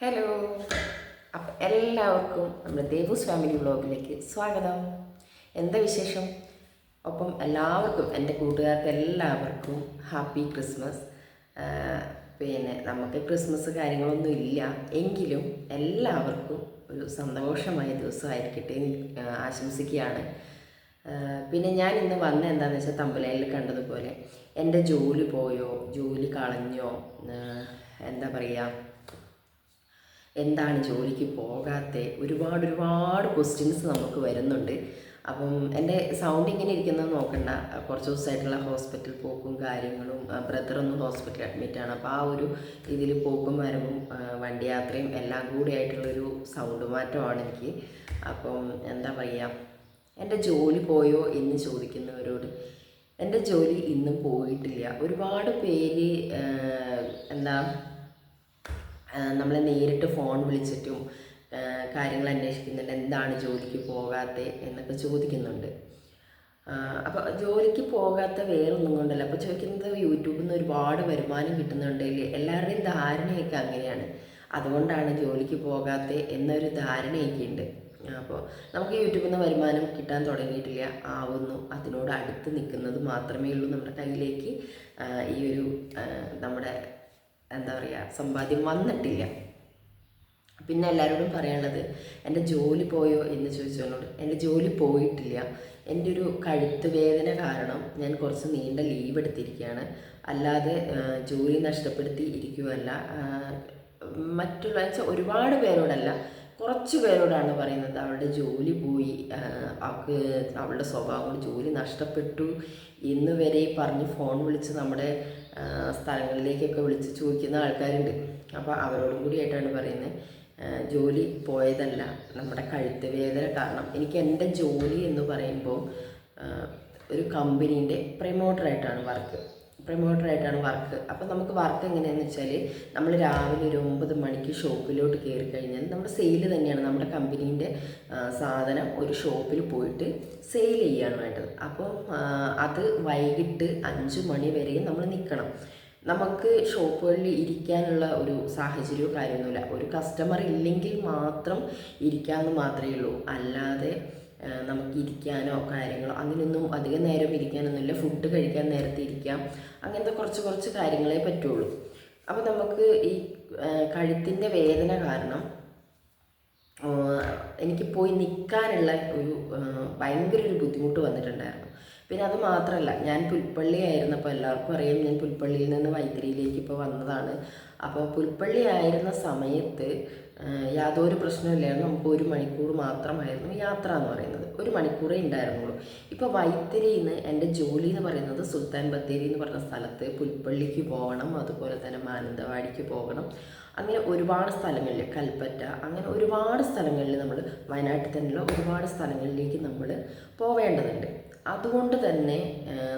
Hello അപ്പം എല്ലാവർക്കും നമ്മുടെ ദേവൂസ് ഫാമിലി വ്ളോഗിലേക്ക് സ്വാഗതം. എന്താ വിശേഷം? ഒപ്പം എല്ലാവർക്കും എന്റെ കൂട്ടുകാർക്ക് എല്ലാവർക്കും ഹാപ്പി ക്രിസ്മസ്. പിന്നെ നമുക്ക് ക്രിസ്മസ് കാര്യങ്ങളൊന്നും ഇല്ല. എങ്കിലും എല്ലാവർക്കും ഒരു സന്തോഷമായ ദിവസമായിരിക്കട്ടെ ആശംസിക്കുകയാണ്. പിന്നെ ഞാൻ ഇന്ന് വന്ന എന്താണെന്ന് വെച്ചാൽ തമ്പലയിൽ കണ്ടതുപോലെ എന്റെ ജോലി പോയോ? ജോലി കളഞ്ഞോ? എന്താ പറയുക എന്താണ് ജോലിക്ക് പോകാത്ത ഒരുപാട് ഒരുപാട് ക്വസ്റ്റ്യൻസ് നമുക്ക് വരുന്നുണ്ട്. അപ്പം എന്റെ സൗണ്ട് ഇങ്ങനെ ഇരിക്കുന്നത് നോക്കണ്ട. കുറച്ച് ദിവസമായിട്ടുള്ള ഹോസ്പിറ്റൽ പോക്കും കാര്യങ്ങളും ബ്രദറൊന്നും ഹോസ്പിറ്റൽ അഡ്മിറ്റാണ് അപ്പോൾ ആ ഒരു ഇതിൽ പോക്കും വരവും വണ്ടി യാത്രയും എല്ലാം കൂടി ആയിട്ടുള്ളൊരു സൗണ്ട് മാറ്റമാണ് എനിക്ക്. അപ്പം എന്താ പറയുക എന്റെ ജോലി പോയോ എന്ന് ചോദിക്കുന്നവരോട് എന്റെ ജോലി ഇന്നും പോയിട്ടില്ല. ഒരുപാട് പേര് എന്താ നമ്മളെ നേരിട്ട് ഫോൺ വിളിച്ചിട്ടും കാര്യങ്ങൾ അന്വേഷിക്കുന്നുണ്ട്. എന്താണ് ജോലിക്ക് പോകാത്ത എന്നൊക്കെ ചോദിക്കുന്നുണ്ട്. അപ്പോൾ ജോലിക്ക് പോകാത്ത വേറൊന്നും കൊണ്ടല്ല. അപ്പോൾ ചോദിക്കുന്നത് യൂട്യൂബിൽ നിന്ന് ഒരുപാട് വരുമാനം കിട്ടുന്നുണ്ടെങ്കിൽ എല്ലാവരുടെയും ധാരണയൊക്കെ അങ്ങനെയാണ്. അതുകൊണ്ടാണ് ജോലിക്ക് പോകാത്ത എന്നൊരു ധാരണയൊക്കെ ഉണ്ട്. അപ്പോൾ നമുക്ക് യൂട്യൂബിൽ നിന്ന് വരുമാനം കിട്ടാൻ തുടങ്ങിയിട്ടില്ല. ആവുന്നു. അതിനോട് അടുത്ത് നിൽക്കുന്നത് മാത്രമേ ഉള്ളൂ നമ്മുടെ കയ്യിലേക്ക്. ഈ ഒരു നമ്മുടെ എന്താ പറയുക സമ്പാദ്യം വന്നിട്ടില്ല. പിന്നെ എല്ലാവരോടും പറയാനുള്ളത് എന്റെ ജോലി പോയോ? എന്ന് ചോദിച്ചവനോട് എന്റെ ജോലി പോയിട്ടില്ല. എന്റെ ഒരു കഴുത്ത് വേദന കാരണം ഞാൻ കുറച്ച് നീണ്ട ലീവ് എടുത്തിരിക്കുകയാണ് അല്ലാതെ ജോലി നഷ്ടപ്പെടുത്തി ഇരിക്കുകയല്ല മറ്റുള്ള ഒരുപാട് പേരോടല്ല കുറച്ച് പേരോടാണ് പറയുന്നത് അവളുടെ ജോലി പോയി. അവൾക്ക് അവളുടെ സ്വഭാവം ജോലി നഷ്ടപ്പെട്ടു. എന്ന് വരെ പറഞ്ഞ് ഫോൺ വിളിച്ച് നമ്മുടെ സ്ഥലങ്ങളിലേക്കൊക്കെ വിളിച്ച് ചോദിക്കുന്ന ആൾക്കാരുണ്ട്. അപ്പോൾ അവരോടും കൂടിയായിട്ടാണ് പറയുന്നത് ജോലി പോയതല്ല നമ്മുടെ കഴുത്ത് വേദന കാരണം. എനിക്ക് എന്റെ ജോലി എന്ന് പറയുമ്പോൾ ഒരു കമ്പനീന്റെ പ്രൊമോട്ടറായിട്ടാണ് വർക്ക്. പ്രമോട്ടറായിട്ടാണ് വർക്ക് അപ്പോൾ നമുക്ക് വർക്ക് എങ്ങനെയാണെന്ന് വെച്ചാൽ നമ്മൾ രാവിലെ ഒരു ഒമ്പത് മണിക്ക് ഷോപ്പിലോട്ട് കയറി കഴിഞ്ഞാൽ നമ്മുടെ സെയിൽ തന്നെയാണ്. നമ്മുടെ കമ്പനീന്റെ സാധനം ഒരു ഷോപ്പിൽ പോയിട്ട് സെയിൽ ചെയ്യാണ് വേണ്ടത്. അപ്പോൾ അത് വൈകിട്ട് അഞ്ച് മണി വരെ നമ്മൾ നിൽക്കണം നമുക്ക് ഷോപ്പുകളിൽ ഇരിക്കാനുള്ള ഒരു സാഹചര്യമോ കാര്യമൊന്നുമില്ല. ഒരു കസ്റ്റമർ ഇല്ലെങ്കിൽ മാത്രം ഇരിക്കാമെന്ന് മാത്രമേ ഉള്ളൂ. അല്ലാതെ നമുക്ക് ഇരിക്കാനോ കാര്യങ്ങളോ അങ്ങനെയൊന്നും അധികം നേരം ഇരിക്കാനൊന്നുമില്ല ഫുഡ് കഴിക്കാൻ നേരത്തെ ഇരിക്കാം. അങ്ങനത്തെ കുറച്ച് കുറച്ച് കാര്യങ്ങളെ പറ്റുള്ളൂ. അപ്പോൾ നമുക്ക് ഈ കഴുത്തിന്റെ വേദന കാരണം എനിക്ക് പോയി നിൽക്കാനുള്ള ഒരു ഭയങ്കര ഒരു ബുദ്ധിമുട്ട് വന്നിട്ടുണ്ടായിരുന്നു. പിന്നെ അത് മാത്രമല്ല ഞാൻ പുൽപ്പള്ളി ആയിരുന്നപ്പോൾ എല്ലാവർക്കും അറിയാം ഞാൻ പുൽപ്പള്ളിയിൽ നിന്ന് വൈത്തിരിയിലേക്ക് ഇപ്പോൾ വന്നതാണ്. അപ്പോൾ പുൽപ്പള്ളി ആയിരുന്ന സമയത്ത് യാതൊരു പ്രശ്നമില്ലായിരുന്നു നമുക്ക് ഒരു മണിക്കൂർ മാത്രമായിരുന്നു യാത്ര എന്ന് പറയുന്നത്. ഒരു മണിക്കൂറേ ഉണ്ടായിരുന്നുള്ളൂ. ഇപ്പോൾ വൈത്തിരിയിൽ നിന്ന് എന്റെ ജോലി എന്ന് പറയുന്നത് സുൽത്താൻ ബത്തേരി എന്ന് പറഞ്ഞ സ്ഥലത്ത് പുൽപ്പള്ളിക്ക് പോകണം അതുപോലെ തന്നെ മാനന്തവാടിക്ക് പോകണം. അങ്ങനെ ഒരുപാട് സ്ഥലങ്ങളിൽ കൽപ്പറ്റ അങ്ങനെ ഒരുപാട് സ്ഥലങ്ങളിൽ നമ്മൾ വയനാട്ടിൽ തന്നെയുള്ള ഒരുപാട് സ്ഥലങ്ങളിലേക്ക് നമ്മൾ പോവേണ്ടതുണ്ട്. അതുകൊണ്ട് തന്നെ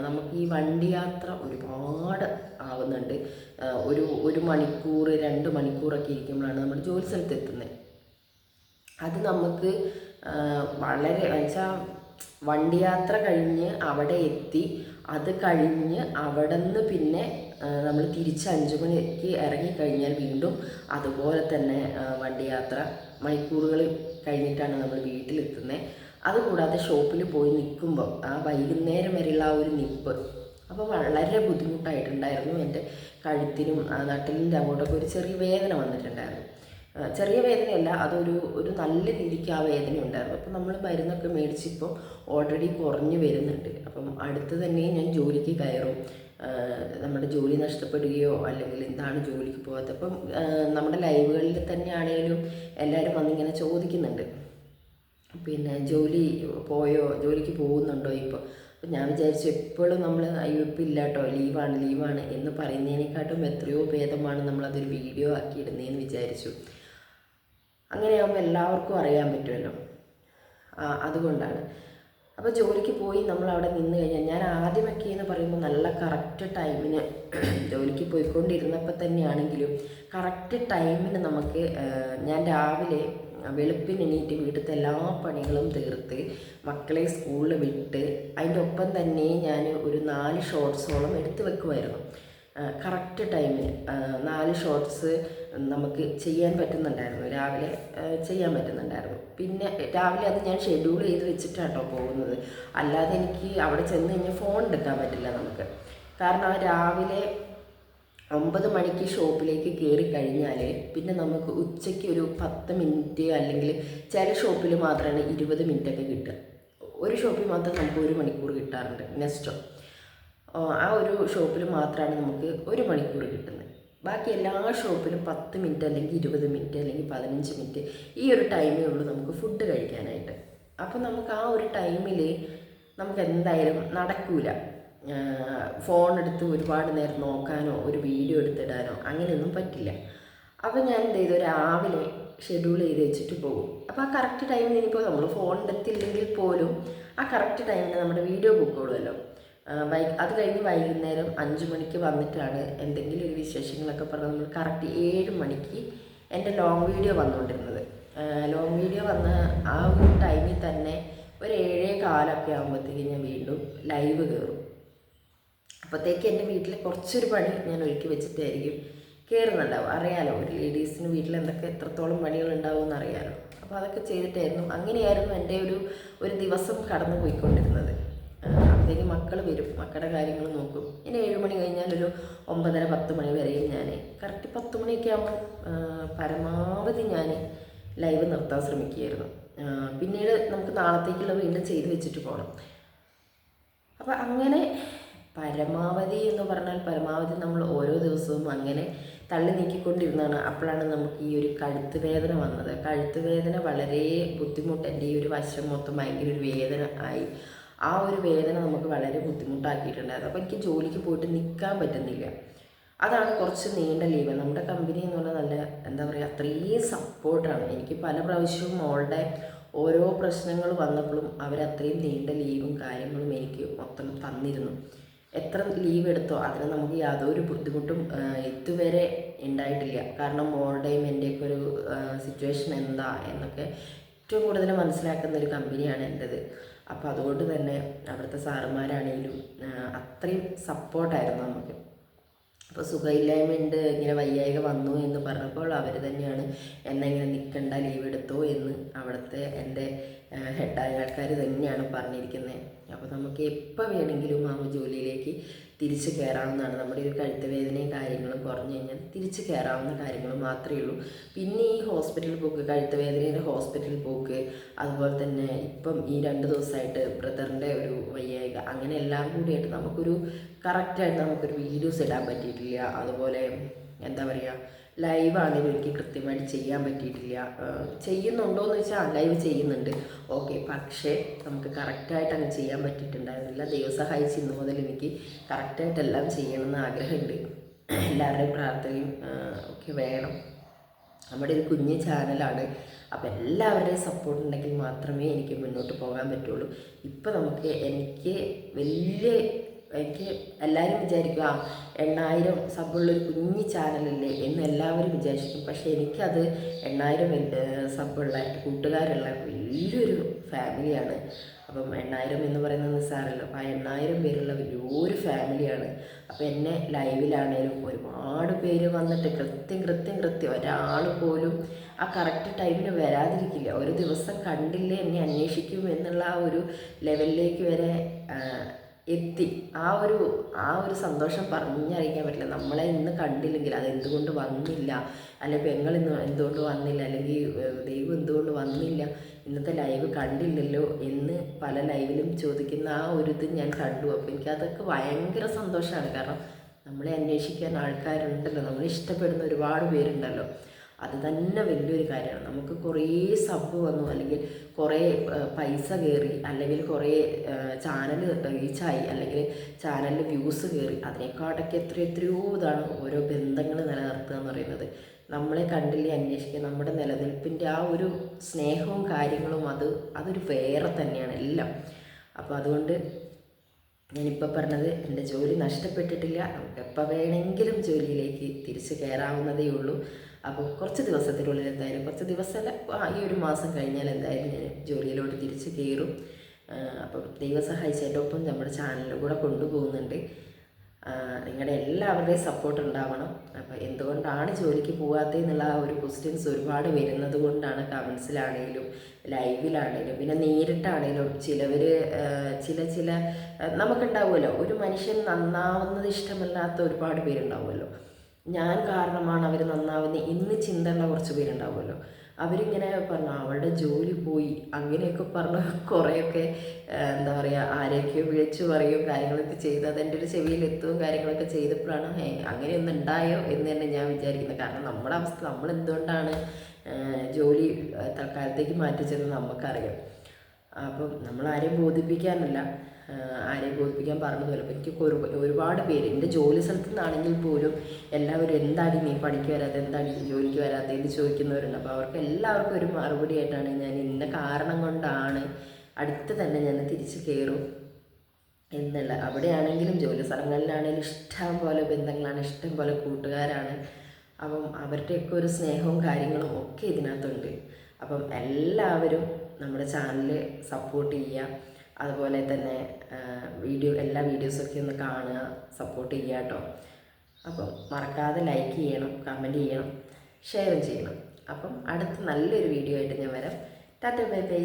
നമുക്ക് ഈ വണ്ടി യാത്ര ഒരുപാട് ആവുന്നുണ്ട്. ഒരു ഒരു മണിക്കൂർ രണ്ട് മണിക്കൂറൊക്കെ ഇരിക്കുമ്പോഴാണ് നമ്മൾ ജോലി സ്ഥലത്ത് എത്തുന്നത്. അത് നമുക്ക് വളരെ വെച്ചാൽ വണ്ടി യാത്ര കഴിഞ്ഞ് അവിടെ എത്തി അത് കഴിഞ്ഞ് അവിടെ നിന്ന് പിന്നെ നമ്മൾ തിരിച്ച് അഞ്ച് മണിക്ക് ഇറങ്ങിക്കഴിഞ്ഞാൽ വീണ്ടും അതുപോലെ തന്നെ വണ്ടി യാത്ര മണിക്കൂറുകൾ കഴിഞ്ഞിട്ടാണ് നമ്മൾ വീട്ടിലെത്തുന്നത്. അതുകൂടാതെ ഷോപ്പിൽ പോയി നിൽക്കുമ്പോൾ ആ വൈകുന്നേരം വരെയുള്ള ആ ഒരു നിപ്പ്. അപ്പോൾ വളരെ ബുദ്ധിമുട്ടായിട്ടുണ്ടായിരുന്നു എന്റെ കഴുത്തിനും ആ നട്ടിലിന്റെ അങ്ങോട്ടൊക്കെ ഒരു ചെറിയ വേദന വന്നിട്ടുണ്ടായിരുന്നു. ചെറിയ വേദനയല്ല അതൊരു ഒരു നല്ല രീതിക്ക് ആ വേദന ഉണ്ടായിരുന്നു അപ്പം നമ്മൾ മരുന്നൊക്കെ മേടിച്ചിപ്പോൾ ഓൾറെഡി കുറഞ്ഞു വരുന്നുണ്ട്. അപ്പം അടുത്ത് തന്നെ ഞാൻ ജോലിക്ക് കയറും. നമ്മുടെ ജോലി നഷ്ടപ്പെടുകയോ അല്ലെങ്കിൽ എന്താണ് ജോലിക്ക് ആ, നമ്മുടെ ലൈവുകളിൽ തന്നെയാണെങ്കിലും എല്ലാവരും വന്നിങ്ങനെ ചോദിക്കുന്നുണ്ട്. പിന്നെ ജോലി പോയോ ജോലിക്ക് പോകുന്നുണ്ടോ ഇപ്പോൾ അപ്പം ഞാൻ വിചാരിച്ചു എപ്പോഴും നമ്മൾ അയ്യോ ഇപ്പം ഇല്ല കേട്ടോ ലീവാണ് ലീവാണ് എന്ന് പറയുന്നതിനെക്കാട്ടും എത്രയോ ഭേദമാണ് നമ്മളതൊരു വീഡിയോ ആക്കി ഇടുന്നതെന്ന് വിചാരിച്ചു. അങ്ങനെയാകുമ്പോൾ എല്ലാവർക്കും അറിയാൻ പറ്റുമല്ലോ അതുകൊണ്ടാണ്. അപ്പോൾ ജോലിക്ക് പോയി നമ്മൾ അവിടെ നിന്ന് കഴിഞ്ഞാൽ ഞാൻ ആദ്യമൊക്കെ എന്ന് പറയുമ്പോൾ നല്ല കറക്റ്റ് ടൈമിന് ജോലിക്ക് പോയിക്കൊണ്ടിരുന്നപ്പോൾ തന്നെയാണെങ്കിലും കറക്റ്റ് ടൈമിന് നമുക്ക് ഞാൻ രാവിലെ വെളുപ്പിന് എണീറ്റ് വീട്ടിലത്തെ എല്ലാ പണികളും തീർത്ത് മക്കളെ സ്കൂളിൽ വിട്ട് അതിന്റെ ഒപ്പം തന്നെ ഞാൻ ഒരു നാല് ഷോർട്സോളം എടുത്തു വെക്കുമായിരുന്നു കറക്റ്റ് ടൈമിൽ. നാല് ഷോർട്സ് നമുക്ക് ചെയ്യാൻ പറ്റുന്നുണ്ടായിരുന്നു. രാവിലെ ചെയ്യാൻ പറ്റുന്നുണ്ടായിരുന്നു. പിന്നെ രാവിലെ അത് ഞാൻ ഷെഡ്യൂൾ ചെയ്ത് വെച്ചിട്ടാട്ടോ പോകുന്നത്. അല്ലാതെ എനിക്ക് അവിടെ ചെന്ന് കഴിഞ്ഞാൽ ഫോൺ എടുക്കാൻ പറ്റില്ല നമുക്ക്. കാരണം രാവിലെ ഒമ്പത് മണിക്ക് ഷോപ്പിലേക്ക് കയറി കഴിഞ്ഞാൽ പിന്നെ നമുക്ക് ഉച്ചയ്ക്ക് ഒരു പത്ത് മിനിറ്റ് അല്ലെങ്കിൽ ചില ഷോപ്പിൽ മാത്രമാണ് ഇരുപത് മിനിറ്റ് ഒക്കെ കിട്ടുക. ഒരു ഷോപ്പിൽ മാത്രം നമുക്ക് ഒരു മണിക്കൂർ കിട്ടാറുണ്ട് നെസ്റ്റോ. ആ ഒരു ഷോപ്പിൽ മാത്രമാണ് നമുക്ക് ഒരു മണിക്കൂർ കിട്ടുന്നത്. ബാക്കി എല്ലാ ഷോപ്പിലും പത്ത് മിനിറ്റ് അല്ലെങ്കിൽ ഇരുപത് മിനിറ്റ് അല്ലെങ്കിൽ പതിനഞ്ച് മിനിറ്റ് ഈ ഒരു ടൈമേ ഉള്ളൂ നമുക്ക് ഫുഡ് കഴിക്കാനായിട്ട്. അപ്പോൾ നമുക്ക് ആ ഒരു ടൈമിൽ നമുക്ക് എന്തായാലും നടക്കൂല. ഫോൺ എടുത്ത് ഒരുപാട് നേരം നോക്കാനോ ഒരു വീഡിയോ എടുത്തിടാനോ അങ്ങനെയൊന്നും പറ്റില്ല. അപ്പോൾ ഞാൻ എന്ത് ചെയ്തു? രാവിലെ ഷെഡ്യൂൾ ചെയ്ത് വെച്ചിട്ട് പോകും അപ്പോൾ ആ കറക്റ്റ് ടൈമിൽ ഇനിയിപ്പോൾ നമ്മൾ ഫോൺ എടുത്തില്ലെങ്കിൽ പോലും ആ കറക്റ്റ് ടൈമിൽ നമ്മുടെ വീഡിയോ ബുക്കുള്ളൂ വൈ അത് കഴിഞ്ഞ് വൈകുന്നേരം അഞ്ച് മണിക്ക് വന്നിട്ടാണ് എന്തെങ്കിലും ഒരു വിശേഷങ്ങളൊക്കെ പറഞ്ഞ് നമ്മൾ കറക്റ്റ് ഏഴ് മണിക്ക് എന്റെ ലോങ് വീഡിയോ വന്നുകൊണ്ടിരുന്നത് ലോങ് വീഡിയോ വന്ന ആ ഒരു ടൈമിൽ തന്നെ ഒരു ഏഴേ കാലൊക്കെ ആകുമ്പോഴത്തേക്ക് ഞാൻ വീണ്ടും ലൈവ് കയറും അപ്പോഴത്തേക്ക് എന്റെ വീട്ടിൽ കുറച്ചൊരു പണി ഞാൻ ഒരുക്കി വെച്ചിട്ടായിരിക്കും കയറുന്നുണ്ടാവും അറിയാലോ ഒരു ലേഡീസിന് വീട്ടിൽ എന്തൊക്കെ എത്രത്തോളം പണികൾ ഉണ്ടാവും അറിയാലോ. അപ്പോൾ അതൊക്കെ ചെയ്തിട്ടായിരുന്നു. അങ്ങനെയായിരുന്നു എന്റെ ഒരു ഒരു ദിവസം കടന്നു പോയിക്കൊണ്ടിരുന്നത് അപ്പോഴത്തേക്ക് മക്കൾ വരും. മക്കളുടെ കാര്യങ്ങൾ നോക്കും. ഇനി ഏഴ് മണി കഴിഞ്ഞാൽ ഒരു ഒമ്പതര പത്ത് മണി വരെയും ഞാൻ കറക്റ്റ് പത്ത് മണിയൊക്കെ ആകുമ്പോൾ പരമാവധി ഞാൻ ലൈവ് നിർത്താൻ ശ്രമിക്കുകയായിരുന്നു. പിന്നീട് നമുക്ക് നാളത്തേക്കുള്ള വീണ്ടും ചെയ്ത് വെച്ചിട്ട് പോകണം അപ്പോൾ അങ്ങനെ പരമാവധി എന്ന് പറഞ്ഞാൽ പരമാവധി നമ്മൾ ഓരോ ദിവസവും അങ്ങനെ തള്ളി നീക്കിക്കൊണ്ടിരുന്നതാണ്. അപ്പോഴാണ് നമുക്ക് ഈ ഒരു കഴുത്ത് വേദന വന്നത്. കഴുത്ത് വേദന വളരെ ബുദ്ധിമുട്ട് എന്റെ ഈ ഒരു വശം മൊത്തം ഭയങ്കര ഒരു വേദന ആയി. ആ ഒരു വേദന നമുക്ക് വളരെ ബുദ്ധിമുട്ടാക്കിയിട്ടുണ്ടായിരുന്നു. അപ്പോൾ എനിക്ക് ജോലിക്ക് പോയിട്ട് നിൽക്കാൻ പറ്റുന്നില്ല. അതാണ് കുറച്ച് നീണ്ട ലീവ്. നമ്മുടെ കമ്പനി എന്ന് പറഞ്ഞാൽ നല്ല എന്താ പറയുക അത്രയും സപ്പോർട്ടാണ് എനിക്ക് പല പ്രാവശ്യവും മോളുടെ ഓരോ പ്രശ്നങ്ങൾ വന്നപ്പോഴും അവരത്രയും നീണ്ട ലീവും കാര്യങ്ങളും എനിക്ക് മൊത്തം തന്നിരുന്നു. എത്ര ലീവ് എടുത്തോ അതിന് നമുക്ക് യാതൊരു ബുദ്ധിമുട്ടും ഇതുവരെ ഉണ്ടായിട്ടില്ല. കാരണം മോളുടെയും എന്റെയൊക്കെ ഒരു സിറ്റുവേഷൻ എന്താ എന്നൊക്കെ ഏറ്റവും കൂടുതൽ മനസ്സിലാക്കുന്ന ഒരു കമ്പനിയാണ് എന്റെത് അപ്പോൾ അതുകൊണ്ട് തന്നെ അവിടുത്തെ സാറുമാരാണെങ്കിലും അത്രയും സപ്പോർട്ടായിരുന്നു നമുക്ക്. അപ്പോൾ സുഖമില്ലായ്മയുണ്ട് ഇങ്ങനെ വയ്യായിക വന്നു എന്ന് പറഞ്ഞപ്പോൾ അവർ തന്നെയാണ് എന്നെ ഇങ്ങനെ നിൽക്കണ്ട ലീവ് എടുത്തോ എന്ന് അവിടുത്തെ എന്റെ ഹെഡായ ആൾക്കാർ തന്നെയാണ് പറഞ്ഞിരിക്കുന്നത് അപ്പോൾ നമുക്ക് എപ്പോൾ വേണമെങ്കിലും ആ ജോലിയിലേക്ക് തിരിച്ച് കയറാവുന്നതാണ് നമ്മുടെ ഒരു കഴുത്ത് വേദനയും കാര്യങ്ങളും കുറഞ്ഞു കഴിഞ്ഞാൽ തിരിച്ച് കയറാവുന്ന കാര്യങ്ങൾ മാത്രമേ ഉള്ളൂ. പിന്നെ ഈ ഹോസ്പിറ്റലിൽ പോക്ക് കഴുത്ത് വേദനയുടെ ഹോസ്പിറ്റലിൽ പോക്ക് അതുപോലെ തന്നെ ഇപ്പം ഈ രണ്ട് ദിവസമായിട്ട് ബ്രദറിന്റെ ഒരു വയ്യായിക അങ്ങനെ എല്ലാം കൂടിയായിട്ട് നമുക്കൊരു കറക്റ്റായിട്ട് നമുക്കൊരു വീഡിയോസ് ഇടാൻ പറ്റിയിട്ടില്ല. അതുപോലെ എന്താ പറയുക ലൈവ് ആണെങ്കിലും എനിക്ക് കൃത്യമായിട്ട് ചെയ്യാൻ പറ്റിയിട്ടില്ല. ചെയ്യുന്നുണ്ടോ എന്ന് വെച്ചാൽ ലൈവ് ചെയ്യുന്നുണ്ട്. ഓക്കെ പക്ഷേ നമുക്ക് കറക്റ്റായിട്ട് അങ്ങ് ചെയ്യാൻ പറ്റിയിട്ടുണ്ടായിരുന്നില്ല. ദൈവം സഹായിച്ച് ഇന്ന് മുതൽ എനിക്ക് കറക്റ്റായിട്ട് എല്ലാം ചെയ്യണമെന്ന് ആഗ്രഹമുണ്ട്. എല്ലാവരുടെയും പ്രാർത്ഥനയും ഒക്കെ വേണം. നമ്മുടെ ഒരു കുഞ്ഞ് ചാനലാണ്. അപ്പോൾ എല്ലാവരുടെയും സപ്പോർട്ട് ഉണ്ടെങ്കിൽ മാത്രമേ എനിക്ക് മുന്നോട്ട് പോകാൻ പറ്റുള്ളൂ. ഇപ്പോൾ നമുക്ക് എനിക്ക് വലിയ എനിക്ക് എല്ലാവരും വിചാരിക്കും ആ എണ്ണായിരം സബ്ബുള്ളൊരു കുഞ്ഞു ചാനലല്ലേ എന്ന് എല്ലാവരും വിചാരിക്കും. പക്ഷേ എനിക്കത് എണ്ണായിരം സബ്ബുള്ള കൂട്ടുകാരുള്ള വലിയൊരു ഫാമിലിയാണ്. അപ്പം എണ്ണായിരം എന്ന് പറയുന്നത് നിസ്സാറല്ലോ അപ്പോൾ ആ എണ്ണായിരം പേരുള്ള വലിയൊരു ഫാമിലിയാണ്. അപ്പോൾ എന്നെ ലൈവിലാണേലും ഒരുപാട് പേര് വന്നിട്ട് കൃത്യം കൃത്യം കൃത്യം ഒരാൾ പോലും ആ കറക്റ്റ് ടൈമിന് വരാതിരിക്കില്ല. ഒരു ദിവസം കണ്ടില്ലേ എന്നെ അന്വേഷിക്കും എന്നുള്ള ആ ഒരു ലെവലിലേക്ക് വരെ എത്തി. ആ ഒരു ആ ഒരു സന്തോഷം പറഞ്ഞറിയിക്കാൻ പറ്റില്ല. നമ്മളെ ഇന്ന് കണ്ടില്ലെങ്കിൽ അത് എന്തുകൊണ്ട് വന്നില്ല? അല്ലെങ്കിൽ പെങ്ങൾ ഇന്ന് എന്തുകൊണ്ട് വന്നില്ല? അല്ലെങ്കിൽ ദൈവം എന്തുകൊണ്ട് വന്നില്ല? ഇന്നത്തെ ലൈവ് കണ്ടില്ലല്ലോ എന്ന് പല ലൈവിലും ചോദിക്കുന്ന ആ ഒരു ഇത് ഞാൻ കണ്ടു. അപ്പോൾ എനിക്കതൊക്കെ ഭയങ്കര സന്തോഷമാണ് കാരണം നമ്മളെ അന്വേഷിക്കാൻ ആൾക്കാരുണ്ടല്ലോ. നമ്മൾ ഇഷ്ടപ്പെടുന്ന ഒരുപാട് പേരുണ്ടല്ലോ. അത് തന്നെ വലിയൊരു കാര്യമാണ്. നമുക്ക് കുറേ സബ് വന്നു. അല്ലെങ്കിൽ കുറേ പൈസ കയറി അല്ലെങ്കിൽ കുറേ ചാനൽ റീച്ചായി അല്ലെങ്കിൽ ചാനലിൽ വ്യൂസ് കയറി. അതിനേക്കാട്ടൊക്കെ എത്ര എത്രയോ ഇതാണ് ഓരോ ബന്ധങ്ങൾ നിലനിർത്തുക എന്ന് പറയുന്നത്. നമ്മളെ കണ്ടില്ലേ അന്വേഷിക്കുക നമ്മുടെ നിലനിൽപ്പിന്റെ ആ ഒരു സ്നേഹവും കാര്യങ്ങളും അത് അതൊരു വേറെ തന്നെയാണ് എല്ലാം. അപ്പോൾ അതുകൊണ്ട് ഞാനിപ്പോൾ പറഞ്ഞത് എന്റെ ജോലി നഷ്ടപ്പെട്ടിട്ടില്ല. നമുക്ക് എപ്പോൾ വേണമെങ്കിലും ജോലിയിലേക്ക് തിരിച്ച് കയറാവുന്നതേ ഉള്ളൂ. അപ്പോൾ കുറച്ച് ദിവസത്തിനുള്ളിൽ എന്തായാലും കുറച്ച് ദിവസമല്ല ഈ ഒരു മാസം കഴിഞ്ഞാൽ എന്തായാലും ഞാൻ ജോലിയിലോട്ട് തിരിച്ച് കയറും. അപ്പം ദൈവം സഹായിച്ചതിന്റെ ഒപ്പം നമ്മുടെ ചാനലിൽ കൂടെ കൊണ്ടുപോകുന്നുണ്ട്. നിങ്ങളുടെ എല്ലാവരുടെയും സപ്പോർട്ട് ഉണ്ടാവണം. അപ്പോൾ എന്തുകൊണ്ടാണ് ജോലിക്ക് പോകാത്തതെന്നുള്ള ആ ഒരു ക്വസ്റ്റ്യൻസ് ഒരുപാട് വരുന്നത് കൊണ്ടാണ് കമൻസിലാണെങ്കിലും ലൈവിലാണെങ്കിലും പിന്നെ നേരിട്ടാണെങ്കിലും ചിലവർ ചില ചില നമുക്കുണ്ടാവുമല്ലോ. ഒരു മനുഷ്യൻ നന്നാവുന്നത് ഇഷ്ടമല്ലാത്ത ഒരുപാട് പേരുണ്ടാവുമല്ലോ. ഞാൻ കാരണമാണ് അവർ നന്നാവുന്നത് ഇന്ന് ചിന്തയുള്ള കുറച്ച് പേരുണ്ടാവുമല്ലോ. അവരിങ്ങനെ പറഞ്ഞു അവളുടെ ജോലി പോയി. അങ്ങനെയൊക്കെ പറഞ്ഞ് കുറേയൊക്കെ എന്താ പറയുക ആരെയൊക്കെയോ വിളിച്ചു പറയും കാര്യങ്ങളൊക്കെ ചെയ്ത് അതെന്റെ ഒരു എത്തുകയും കാര്യങ്ങളൊക്കെ ചെയ്തപ്പോഴാണ് "ഹേ, അങ്ങനെയൊന്നും ഉണ്ടായോ? എന്ന് തന്നെ ഞാൻ വിചാരിക്കുന്നത്. കാരണം നമ്മുടെ അവസ്ഥ നമ്മൾ എന്തുകൊണ്ടാണ് ജോലി തൽക്കാലത്തേക്ക് മാറ്റിച്ചതെന്ന് നമുക്കറിയാം. അപ്പം നമ്മൾ ആരെയും ബോധിപ്പിക്കാനല്ല. ആരെയും ബോധിപ്പിക്കാൻ പറഞ്ഞതുമല്ല അപ്പോൾ എനിക്ക് ഒരു ഒരുപാട് പേര് എന്റെ ജോലി സ്ഥലത്തു നിന്നാണെങ്കിൽ പോലും എല്ലാവരും എന്താണ് നീ പണിക്ക് വരാതെ എന്താണ് നീ ജോലിക്ക് വരാതെ എന്ന് ചോദിക്കുന്നവരുണ്ട്. അപ്പോൾ അവർക്ക് എല്ലാവർക്കും ഒരു മറുപടി ആയിട്ടാണ് ഞാൻ ഇന്ന കാരണം കൊണ്ടാണ് അടുത്ത് തന്നെ ഞാൻ തിരിച്ചു കയറും എന്നുള്ള. അവിടെയാണെങ്കിലും ജോലി സ്ഥലങ്ങളിലാണെങ്കിലും ഇഷ്ടം പോലെ ബന്ധങ്ങളാണ് ഇഷ്ടം പോലെ കൂട്ടുകാരാണ്. അപ്പം അവരുടെയൊക്കെ ഒരു സ്നേഹവും കാര്യങ്ങളും ഒക്കെ ഇതിനകത്തുണ്ട്. അപ്പം എല്ലാവരും നമ്മുടെ ചാനൽ സപ്പോർട്ട് ചെയ്യുക. അതുപോലെ തന്നെ വീഡിയോ എല്ലാ വീഡിയോസൊക്കെ ഒന്ന് കാണുക സപ്പോർട്ട് ചെയ്യുക കേട്ടോ. അപ്പം മറക്കാതെ ലൈക്ക് ചെയ്യണം കമന്റ് ചെയ്യണം ഷെയറും ചെയ്യണം. അപ്പം അടുത്ത നല്ലൊരു വീഡിയോ ആയിട്ട് ഞാൻ വരാം. Tata bye bye